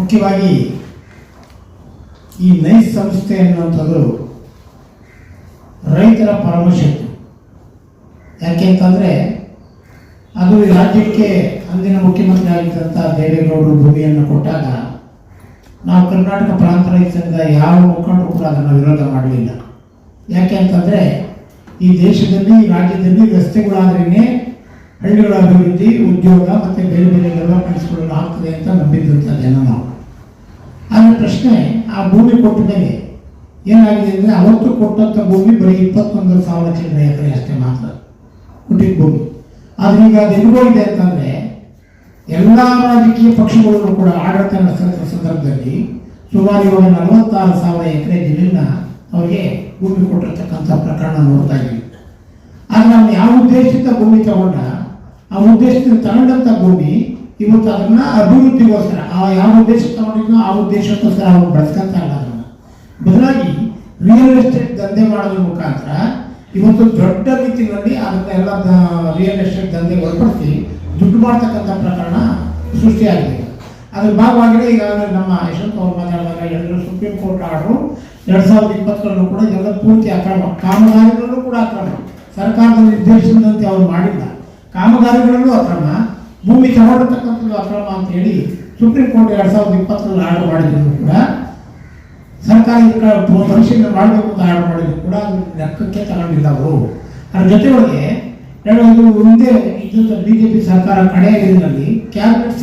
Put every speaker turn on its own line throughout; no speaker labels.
ಮುಖ್ಯವಾಗಿ ಈ ನೈಸ್ ಸಂಸ್ಥೆ ಅನ್ನುವಂಥದ್ದು ರೈತರ ಪರಮಶಕ್ತಿ. ಯಾಕೆ ಅಂತಂದರೆ ಅದು ರಾಜ್ಯಕ್ಕೆ ಅಂದಿನ ಮುಖ್ಯಮಂತ್ರಿ ಆಗಿದ್ದಂಥ ದೇವೇಗೌಡರು ಭೂಮಿಯನ್ನು ಕೊಟ್ಟಾಗ ನಾವು ಕರ್ನಾಟಕ ಪ್ರಾಂತ ರೈತ ಸಂಘದ ಯಾವ ಮುಖಂಡರು ಕೂಡ ಅದನ್ನು ವಿರೋಧ ಮಾಡಲಿಲ್ಲ. ಯಾಕೆ ಅಂತಂದರೆ ಈ ದೇಶದಲ್ಲಿ, ಈ ರಾಜ್ಯದಲ್ಲಿ ರಸ್ತೆಗಳಾದ್ರೇ ಹಳ್ಳಿಗಳ ಅಭಿವೃದ್ಧಿ, ಉದ್ಯೋಗ ಮತ್ತು ಬೇರೆ ಬೇರೆ ಡೆವಲಪ್ಮೆಂಟ್ಸ್ಗಳು ಆಗ್ತದೆ ಅಂತ ಆದರೆ ಪ್ರಶ್ನೆ ಆ ಭೂಮಿ ಕೊಟ್ಟ ಮೇಲೆ ಏನಾಗಿದೆ ಅಂದರೆ ಅವತ್ತು ಕೊಟ್ಟಂಥ ಭೂಮಿ ಬರೀ ಇಪ್ಪತ್ತೊಂದು ಸಾವಿರ ಚಿಲ್ಲರೆ ಎಕರೆ ಅಷ್ಟೇ ಮಾತ್ರ ಹುಟ್ಟಿದ ಭೂಮಿ. ಆದರೆ ಈಗ ಅದು ಎಲ್ಲಿಗೋಗಿದೆ ಅಂತಂದರೆ ಎಲ್ಲ ರಾಜಕೀಯ ಪಕ್ಷಗಳನ್ನು ಕೂಡ ಆಡಳಿತ ನಡೆಸಿದ ಸಂದರ್ಭದಲ್ಲಿ ಸುಮಾರು ಇವಾಗ ನಲವತ್ತಾರು ಸಾವಿರ ಎಕರೆ ಜಮೀನ ಅವರಿಗೆ ಭೂಮಿ ಕೊಟ್ಟಿರ್ತಕ್ಕಂಥ ಪ್ರಕರಣ ನೋಡ್ತಾ ಇದ್ದೀವಿ ಆದರೆ ನಾವು ಯಾವ ಉದ್ದೇಶದಿಂದ ಭೂಮಿ ತಗೊಂಡ, ಆ ಉದ್ದೇಶದಿಂದ ತಗೊಂಡಂಥ ಭೂಮಿ ಇವತ್ತು ಅದನ್ನ ಅಭಿವೃದ್ಧಿಗೋಸ್ಕರ ಆ ಯಾವ ಉದ್ದೇಶ ತಗೊಂಡಿದ್ನೋ ಆ ಉದ್ದೇಶಕ್ಕೋಸ್ಕರ ಅವ್ರು ಬಳಸ್ಕೊಂತ ಇಲ್ಲ ಅದನ್ನ. ಬದಲಾಗಿ ರಿಯಲ್ ಎಸ್ಟೇಟ್ ದಂಧೆ ಮಾಡೋದ್ರ ಮುಖಾಂತರ ಇವತ್ತು ದೊಡ್ಡ ರೀತಿಯಲ್ಲಿ ಅದನ್ನೆಲ್ಲ ರಿಯಲ್ ಎಸ್ಟೇಟ್ ದಂಧೆ ಒಳಪಡಿಸಿ ದುಡ್ಡು ಮಾಡ್ತಕ್ಕಂಥ ಪ್ರಕರಣ ಸೃಷ್ಟಿಯಾಗಿದೆ. ಅದ್ರ ಭಾಗವಾಗಿ ಈಗಾಗಲೇ ನಮ್ಮ ಯಶವಂತ ಅವರು ಮಾತಾಡಿದಾಗ ಹೇಳಿದ್ರು ಸುಪ್ರೀಂ ಕೋರ್ಟ್ ಆರ್ಡರ್ ಎರಡ್ ಸಾವಿರದ ಇಪ್ಪತ್ತರಲ್ಲೂ ಕೂಡ ಇದೆಲ್ಲ ಪೂರ್ತಿ ಅಕ್ರಮ ಕಾಮಗಾರಿಗಳಲ್ಲೂ ಕೂಡ ಅಕ್ರಮ ಸರ್ಕಾರದ ನಿರ್ದೇಶನದಂತೆ ಅವರು ಮಾಡಿಲ್ಲ. ಕಾಮಗಾರಿಗಳಲ್ಲೂ ಅಕ್ರಮ ಭೂಮಿ ತಗೊಂಡಿರ್ತಕ್ಕಂಥದ್ದು ಅಕ್ರಮ ಅಂತ ಹೇಳಿ ಸುಪ್ರೀಂ ಕೋರ್ಟ್ ಎರಡ್ ಸಾವಿರದ ಇಪ್ಪತ್ತರಲ್ಲಿ ಆರ್ಡರ್ ಮಾಡಿದ್ರು ಕೂಡ. ಸರ್ಕಾರ ಇದಕ್ಕೆ ಪರಿಶೀಲನೆ ಮಾಡಬೇಕು ಅಂತ ಆರ್ಡರ್ ಮಾಡಿದ್ರು ಕೂಡ ಲೆಕ್ಕಕ್ಕೆ ತಗೊಂಡಿಲ್ಲ ಅವರು. ಅದ್ರ ಜೊತೆಯೊಳಗೆ ಎರಡು ಇದು ಒಂದೇ ಇದ್ದಂಥ ಬಿಜೆಪಿ ಸರ್ಕಾರ ಕಡೆಯ ದಿನದಲ್ಲಿ ಕ್ಯಾಬಿನೆಟ್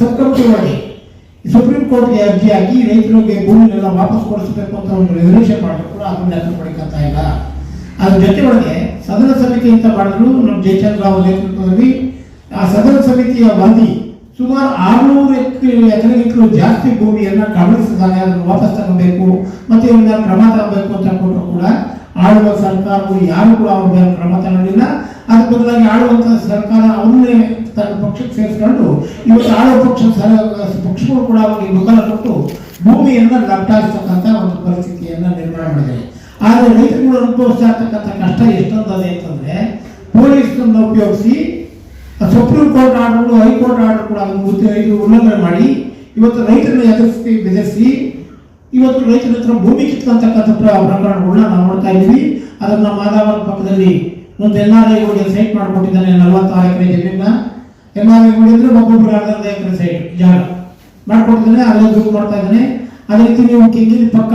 ಈ ಸುಪ್ರೀಂ ಕೋರ್ಟ್ಗೆ ಅರ್ಜಿ ಹಾಕಿ ರೈತರಿಗೆ ಭೂಮಿನೆಲ್ಲ ವಾಪಸ್ ಕೊಡಿಸಬೇಕು ಅಂತ ಒಂದು ರೆಸಲ್ಯೂಷನ್ ಮಾಡಿದ್ರು ಕೂಡ ಅದನ್ನು ಲೆಕ್ಕ ಪಡಿಕಂತ ಇಲ್ಲ. ಅದ್ರ ಜೊತೆಯೊಳಗೆ ಸದನ ಅಂತ ಮಾಡಿದ್ರು ನಮ್ಮ ಜಯಚಂದ್ರ ರಾವ್ ನೇತೃತ್ವದಲ್ಲಿ ಆ ಸದನ ಸಮಿತಿಯ ವರದಿ ಸುಮಾರು ಆರುನೂರು ಎಕರೆಗಿಂತಲೂ ಜಾಸ್ತಿ ಭೂಮಿಯನ್ನ ಕಬಳಿಸಿದ್ದಾರೆ ಅದನ್ನು ವಾಪಸ್ ತಗೋಬೇಕು ಮತ್ತೆ ಇವನ್ನ ಕ್ರಮ ತಗೋಬೇಕು ಅಂತ ಕೊಟ್ಟರು ಕೂಡ ಆಳುವ ಸರ್ಕಾರವು ಯಾರು ಕೂಡ ಅವ್ರ ಮೇಲೆ ಕ್ರಮ ತಗೊಂಡಿಲ್ಲ ಅದ್ರ ಬದಲಾಗಿ ಆಳುವಂತ ಸರ್ಕಾರ ಅವನ್ನೇ ತನ್ನ ಪಕ್ಷಕ್ಕೆ ಸೇರಿಸ್ಕೊಂಡು ಇವತ್ತು ಆಳುವ ಪಕ್ಷ ಪಕ್ಷಗಳು ಕೂಡ ಅವರಿಗೆ ಬೆಂಬಲ ಕೊಟ್ಟು ಭೂಮಿಯನ್ನ ಲಪ್ಟಾಯಿಸ್ತಕ್ಕಂಥ ಒಂದು ಪರಿಸ್ಥಿತಿಯನ್ನ ನಿರ್ಮಾಣ ಮಾಡಿದೆ. ಆದರೆ ರೈತರುಗಳು ಅನುಭವಿಸ್ತಾ ಇರ್ತಕ್ಕಂಥ ಕಷ್ಟ ಎಷ್ಟೊಂದದೆ ಅಂತಂದ್ರೆ ಪೊಲೀಸ್ ಉಪಯೋಗಿಸಿ supreme court order high court order ಕೂಡ ಉಲ್ಲಂಘನೆ ಮಾಡಿ, ಇವತ್ತು ರೈತರನ್ನ ಎದುರಿಸಿ, ಬೆದರಿಸಿ, ಇವತ್ತು ರೈತರ ಹತ್ರ ಭೂಮಿ ಕಿತ್ಕೊಂತಕ್ಕಂಥ ಪ್ರ- ಪ್ರಕರಣಗಳನ್ನ ನಾವು ನೋಡ್ತಾ ಇದ್ದೀವಿ. ಅದನ್ನ ಮಾದಾವರ ಪಕ್ಕದಲ್ಲಿ ಒಂದು ಎನ್ ಆರ್ ಐ ಸೈಟ್ ಮಾಡಿಕೊಟ್ಟಿದ್ದಾನೆ ನಲವತ್ತಾರು ಎಕರೆ ಜಮೀನ ಎನ್ ಆರ್ ಅಂದ್ರೆ ಒಬ್ಬೊಬ್ಬರು ಅರ್ಧ ಎಕರೆ ಸೈಟ್ ಜಾಗ ಮಾಡ್ಕೊಟ್ಟಿದ್ದಾನೆ ಅದೇ ದುಡ್ಡು ಮಾಡ್ತಾ ಇದ್ದಾನೆ. ಅದೇ ರೀತಿ ನೀವು ಕೆಂಗಿಲಿ ಪಕ್ಕ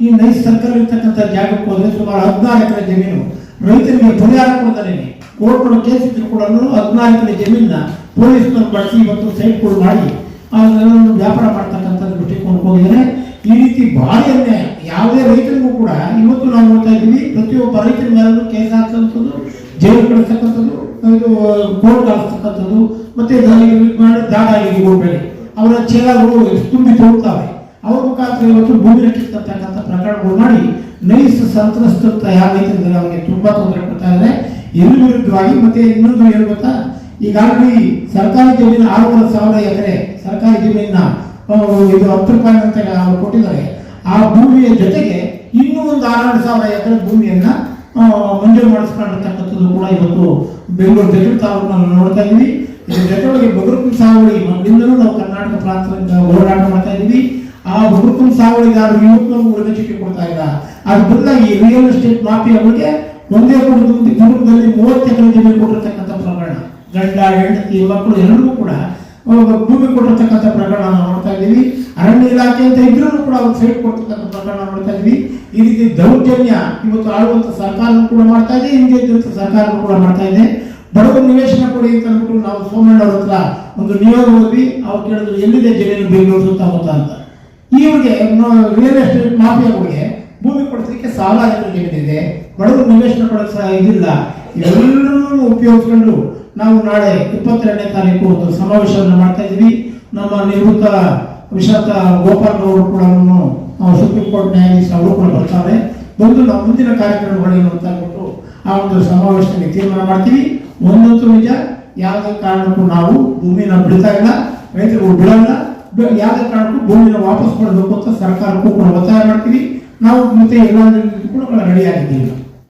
ಈ ನೈಸ್ ಸರ್ಕಲ್ ಇರ್ತಕ್ಕಂಥ ಜಾಗಕ್ಕೆ ಹೋದ್ರೆ ಸುಮಾರು ಹದಿನಾರು ಎಕರೆ ಜಮೀನು ರೈತರಿಗೆ ಪರಿಹಾರ ಕೊಡ್ತಾರೆ ಕೋರ್ಟ್ಗಳು ಕೇಸ್ ಇದ್ರು ಕೂಡ ಹದಿನಾರು ಎಕರೆ ಜಮೀನ ಪೊಲೀಸ್ನವ್ರು ಬಳಸಿ ಇವತ್ತು ಸೈಟ್ಗಳು ಮಾಡಿ ಅದನ್ನು ವ್ಯಾಪಾರ ಮಾಡ್ತಕ್ಕಂಥದ್ದು ಬಿಟ್ಟು ಹೋಗಿದ್ದಾರೆ. ಈ ರೀತಿ ಭಾರಿ ಯಾವುದೇ ರೈತರಿಗೂ ಕೂಡ ಇವತ್ತು ನಾವು ನೋಡ್ತಾ ಇದ್ದೀವಿ, ಪ್ರತಿಯೊಬ್ಬ ರೈತರ ಮೇಲೂ ಕೇಸ್ ಹಾಕ್ತಕ್ಕಂಥದ್ದು ಜೈಲು ಕಳಿಸ್ತಕ್ಕಂಥದ್ದು, ಇದು ಕೋರ್ಟ್ ಹಾಕ್ತಕ್ಕಂಥದ್ದು ಮತ್ತೆ ದ- ಮಾಡಿ ದಾದಾಗಿರಿ ಹೋಗ್ಬೇಡಿ ಅವರ ಚೀಲಗಳು ತುಂಬಿ ತೋಡ್ತಾವೆ ಅವ್ರ ಮುಖಾಂತರ ಇವತ್ತು ಭೂಮಿ ರಕ್ಷಿಸ್ತಕ್ಕಂಥ ಪ್ರಕರಣಗಳು ಮಾಡಿ ನೈಸ್ ಸಂತ್ರಸ್ತ ಯಾವ ಅವನಿಗೆ ತುಂಬಾ ತೊಂದರೆ ಕೊಡ್ತಾ ಇದ್ದಾರೆ. ಇದ್ರ ವಿರುದ್ಧವಾಗಿ, ಮತ್ತೆ ಇನ್ನೊಂದು ಏನು ಗೊತ್ತಾ ಈಗಾಗಲೇ ಸರ್ಕಾರಿ ಜಮೀನು ಆರೂವರೆ ಸಾವಿರ ಎಕರೆ, ಸರ್ಕಾರಿ ಜಮೀನ ಇದು ಹತ್ತು ರೂಪಾಯಿ ಅಂತ ಅವ್ರು ಕೊಟ್ಟಿದ್ದಾರೆ. ಆ ಭೂಮಿಯ ಜೊತೆಗೆ ಇನ್ನೂ ಒಂದು ಆರು ಸಾವಿರ ಎಕರೆ ಭೂಮಿಯನ್ನ ಮಂಜೂರು ಮಾಡಿಸ್ಕೊಂಡಿರ್ತಕ್ಕಂಥದ್ದು ಕೂಡ ಇವತ್ತು ಬೆಂಗಳೂರು ದಕ್ಷಿಣ ತಾಲೂಕು ನಾವು ನೋಡ್ತಾ ಇದ್ದೀವಿ. ಇದ್ರ ಜೊತೆಗೆ ಬಗರುಕುಂ ಸಾವಳಿ ಮೊದಲಿಂದಲೂ ನಾವು ಕರ್ನಾಟಕ ಪ್ರಾಂತದಿಂದ ಹೋರಾಟ ಮಾಡ್ತಾ ಇದ್ದೀವಿ. ಆ ಬಗರುಕುಂ ಸಾವಳಿಗಾರರು ಇವತ್ತು ಉಳಿದಚಿಕೆ ಕೊಡ್ತಾ ಇಲ್ಲ ಅದ್ರ ಈ ರಿಯಲ್ ಎಸ್ಟೇಟ್ ಮಾಫಿಯಾಗಳಿಗೆ ಒಂದೇ ಕುಟುಂಬ ಕುಟುಂಬದಲ್ಲಿ ಎಕರೆ ಜಮೀನು ಕೊಟ್ಟಿರ್ತಕ್ಕಂಥ ಪ್ರಕರಣ. ಗಂಡ, ಹೆಂಡತಿ, ಮಕ್ಕಳು ಎಲ್ಲರೂ ಕೂಡ ಭೂಮಿ ಕೊಟ್ಟಿರ್ತಕ್ಕಂಥ ಪ್ರಕರಣ ನಾವು ನೋಡ್ತಾ ಇದ್ದೀವಿ. ಅರಣ್ಯ ಇಲಾಖೆ ಅಂತ ಇದ್ರೂ ಕೂಡ ಅವ್ರು ಸೈಟ್ ಕೊಡ್ತಕ್ಕಂಥ ಪ್ರಕರಣ ನೋಡ್ತಾ ಇದ್ವಿ ಈ ರೀತಿ ದೌರ್ಜನ್ಯ ಇವತ್ತು ಆಳುವಂಥ ಸರ್ಕಾರ ಕೂಡ ಮಾಡ್ತಾ ಇದೆ, ಹಿಂದೆ ಸರ್ಕಾರ ಕೂಡ ಮಾಡ್ತಾ ಇದೆ. ಬಡವರು ನಿವೇಶನ ಕೊಡಿ ಅಂತ ಅಂದ್ಬಿಟ್ಟು ನಾವು ಸೋಮಣ್ಣ ಅವ್ರ ಹತ್ರ ಒಂದು ನಿಯೋಗ ಹೋದ್ವಿ. ಅವ್ರು ಕೇಳಿದ್ರು, ಎಲ್ಲಿದೆ ಜಮೀನು ಬೆಂಗಳೂರು ಸುತ್ತಮುತ್ತ? ಅಂತ. ಈವರಿಗೆ ರಿಯಲ್ ಎಸ್ಟೇಟ್ ಮಾಫಿಯಾಗಳಿಗೆ ಭೂಮಿ ಕೊಡಿಸಲಿಕ್ಕೆ ಸಾಲ ಜಮೀನಿದೆ ಬಡವರು ನಿವೇಶನ ಕೊಡಕ್ಕೆ ಸಹ ಇದಿಲ್ಲ. ಇವೆಲ್ಲರೂ ಉಪಯೋಗಿಸ್ಕೊಂಡು ನಾವು ನಾಳೆ ಇಪ್ಪತ್ತೆರಡನೇ ತಾರೀಕು ಒಂದು ಸಮಾವೇಶವನ್ನು ಮಾಡ್ತಾ ಇದ್ವಿ ನಮ್ಮ ನಿವೃತ್ತ ವಿಶಾಂತ ಗೋಪಾಲ್ ಅವರು ಕೂಡ ಸುಪ್ರೀಂ ಕೋರ್ಟ್ ನ್ಯಾಯಾಧೀಶ ಅವರು ಕೂಡ ಬರ್ತಾರೆ. ಬಂದು ನಾವು ಮುಂದಿನ ಕಾರ್ಯಕ್ರಮಗಳೇನು ಅಂತ ಅಂದ್ಬಿಟ್ಟು ಆ ಒಂದು ಸಮಾವೇಶದಲ್ಲಿ ತೀರ್ಮಾನ ಮಾಡ್ತೀವಿ. ಒಂದಂತೂ ನಿಜ, ಯಾವುದೇ ಕಾರಣಕ್ಕೂ ನಾವು ಭೂಮಿನ ಬಿಡ್ತಾ ಇಲ್ಲ ರೈತರು ಬಿಡಲ್ಲ. ಯಾವುದೇ ಕಾರಣಕ್ಕೂ ಭೂಮಿನ ವಾಪಸ್ ಕೊಡಬೇಕು ಅಂತ ಸರ್ಕಾರಕ್ಕೂ ಕೂಡ ಒತ್ತಾಯ ಮಾಡ್ತೀವಿ. ನಾವು ಮತ್ತೆ ಎಲ್ಲ ಕೂಡ ರೆಡಿ ಆಗಿದ್ದೀವಿ.